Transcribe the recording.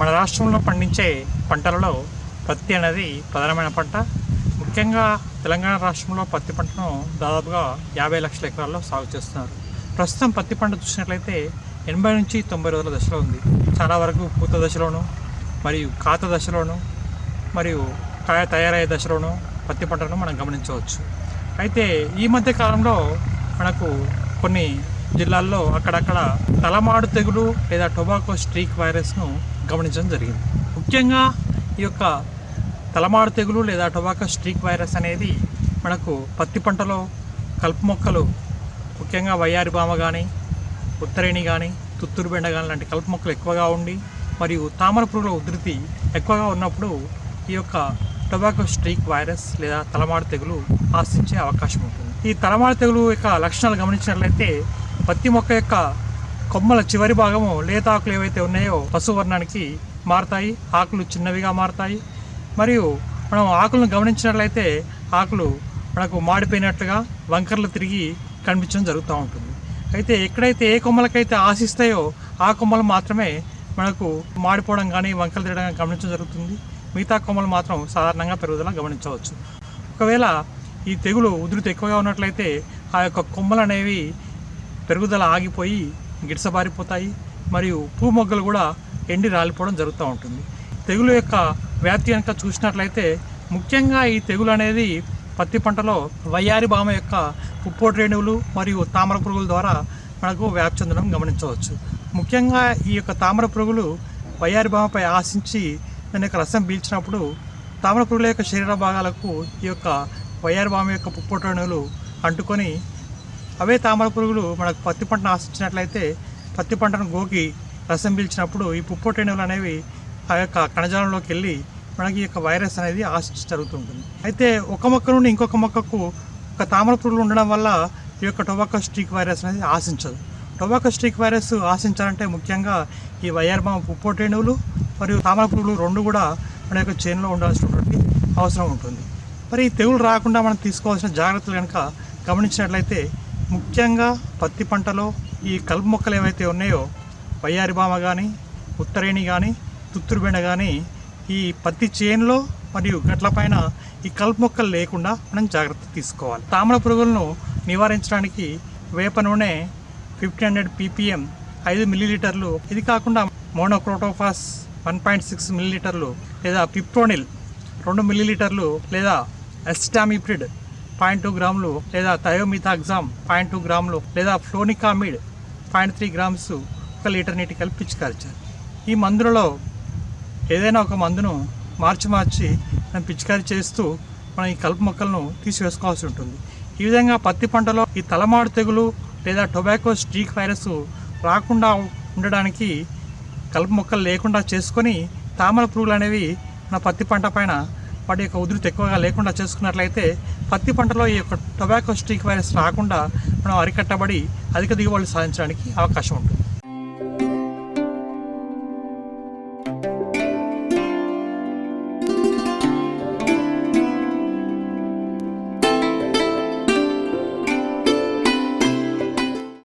మన రాష్ట్రంలో పండించే పంటలలో పత్తి అనేది ప్రధానమైన పంట. ముఖ్యంగా తెలంగాణ రాష్ట్రంలో పత్తి పంటను దాదాపుగా యాభై లక్షల ఎకరాల్లో సాగు చేస్తున్నారు. ప్రస్తుతం పత్తి పంట చూసినట్లయితే ఎనభై నుంచి తొంభై రోజుల దశలో ఉంది. చాలా వరకు పూత దశలోను మరియు కాత దశలోను మరియు కాయ తయారయ్యే దశలోను పత్తి పంటను మనం గమనించవచ్చు. అయితే ఈ మధ్య కాలంలో మనకు కొన్ని జిల్లాల్లో అక్కడక్కడ తలమాడు తెగులు లేదా టొబాకో స్ట్రీక్ వైరస్ను గమనించడం జరిగింది. ముఖ్యంగా ఈ యొక్క తలమాడు తెగులు లేదా టొబాకో స్ట్రీక్ వైరస్ అనేది మనకు పత్తి పంటలో కలుపు మొక్కలు ముఖ్యంగా వయ్యారి బామ కానీ ఉత్తరేణి కానీ తుత్తూరు బెండ కానీ లాంటి కలుపు మొక్కలు ఎక్కువగా ఉండి మరియు తామర పురుగుల ఉధృతి ఎక్కువగా ఉన్నప్పుడు ఈ యొక్క టొబాకో స్ట్రీక్ వైరస్ లేదా తలమాడు తెగులు ఆశించే అవకాశం ఉంటుంది. ఈ తలమాడు తెగులు యొక్క లక్షణాలు గమనించినట్లయితే పత్తి మొక్క యొక్క కొమ్మల చివరి భాగము లేత ఆకులు ఏవైతే ఉన్నాయో పశువర్ణానికి మారుతాయి ఆకులు చిన్నవిగా మారుతాయి. మరియు మనం ఆకులను గమనించినట్లయితే ఆకులు మనకు మాడిపోయినట్లుగా వంకర్లు తిరిగి కనిపించడం జరుగుతూ ఉంటుంది. అయితే ఎక్కడైతే ఏ కొమ్మలకైతే ఆశిస్తాయో ఆ కొమ్మలు మాత్రమే మనకు మాడిపోవడం కానీ వంకలు తిరగడం కానీ గమనించడం జరుగుతుంది. మిగతా కొమ్మలు మాత్రం సాధారణంగా పెరుగుదల గమనించవచ్చు. ఒకవేళ ఈ తెగులు ఉధృతి ఎక్కువగా ఉన్నట్లయితే ఆ యొక్క కొమ్మలు అనేవి పెరుగుదల ఆగిపోయి గిడసబారిపోతాయి మరియు పూ మొగ్గలు కూడా ఎండి రాలిపోవడం జరుగుతూ ఉంటుంది. తెగులు యొక్క వ్యాప్తి కనుక చూసినట్లయితే ముఖ్యంగా ఈ తెగులు అనేది పత్తి పంటలో వయ్యారి బామ యొక్క పుప్పోటి రేణువులు మరియు తామర పురుగుల ద్వారా మనకు వ్యాప్తి చెందడం గమనించవచ్చు. ముఖ్యంగా ఈ యొక్క తామర పురుగులు వయ్యారి బామపై ఆశించి దాని యొక్క రసం పీల్చినప్పుడు తామర పురుగుల యొక్క శరీర భాగాలకు ఈ యొక్క వైఆర్ బామ యొక్క పుప్పోటి అంటుకొని అవే తామర పురుగులు మనకు పత్తి పంటను ఆశించినట్లయితే పత్తి పంటను గోకి రసం పీల్చినప్పుడు ఈ పుప్పొటేనువులు అనేవి ఆ యొక్క కణజాలంలోకి వెళ్ళి మనకి ఈ యొక్క వైరస్ అనేది ఆశించి జరుగుతుంటుంది. అయితే ఒక మొక్క నుండి ఇంకొక మొక్కకు ఒక తామర పురుగులు ఉండడం వల్ల ఈ యొక్క టొబాకో స్ట్రీక్ వైరస్ అనేది ఆశించదు. టొబాకో స్ట్రీక్ వైరస్ ఆశించాలంటే ముఖ్యంగా ఈ వైఆర్బామ పుప్పోటేణువులు మరియు తామర పురుగులు రెండు కూడా మన యొక్క చేనులో ఉండాల్సినటువంటి అవసరం ఉంటుంది. మరి ఈ తెగులు రాకుండా మనం తీసుకోవాల్సిన జాగ్రత్తలు కనుక గమనించినట్లయితే ముఖ్యంగా పత్తి పంటలో ఈ కలుపు మొక్కలు ఏవైతే ఉన్నాయో వయ్యారి బామ కానీ ఉత్తరేణి కానీ తుత్తురుబెండ కానీ ఈ పత్తి చేనులో మరియు గట్ల పైన ఈ కలుపు మొక్కలు లేకుండా మనం జాగ్రత్త తీసుకోవాలి. తామర పురుగులను నివారించడానికి వేప నూనె ఫిఫ్టీన్ హండ్రెడ్ పీపీఎం ఐదు మిల్లీలీటర్లు. ఇది కాకుండా మోనోక్రోటోఫాస్ వన్ పాయింట్ సిక్స్ మిల్లీలీటర్లు లేదా పిప్రోనిల్ రెండు మిల్లీలీటర్లు లేదా ఎస్టామిప్రిడ్ పాయింట్ టూ గ్రాములు లేదా థయోమిథాగ్జామ్ పాయింట్ టూ గ్రాములు లేదా ఫ్లోనికామిడ్ పాయింట్ త్రీ గ్రామ్స్ ఒక లీటర్ నీటి కలిపి పిచికారిచారు ఈ మందులలో ఏదైనా ఒక మందును మార్చి మార్చి మనం పిచికారి చేస్తూ మనం ఈ కలుపు మొక్కలను తీసివేసుకోవాల్సి ఉంటుంది. ఈ విధంగా పత్తి పంటలో ఈ తలమాడు తెగులు లేదా టొబాకో స్ట్రీక్ వైరస్ రాకుండా ఉండడానికి కలుపు మొక్కలు లేకుండా చేసుకొని తామర పురుగులు అనేవి మన పత్తి పంట పైన వాటి యొక్క ఉధృతి ఎక్కువగా లేకుండా చేసుకున్నట్లయితే పత్తి పంటలో ఈ యొక్క టొబాకో స్ట్రీక్ వైరస్ రాకుండా మనం అరికట్టబడి అధిక దిగుబడులు సాధించడానికి అవకాశం ఉంటుంది.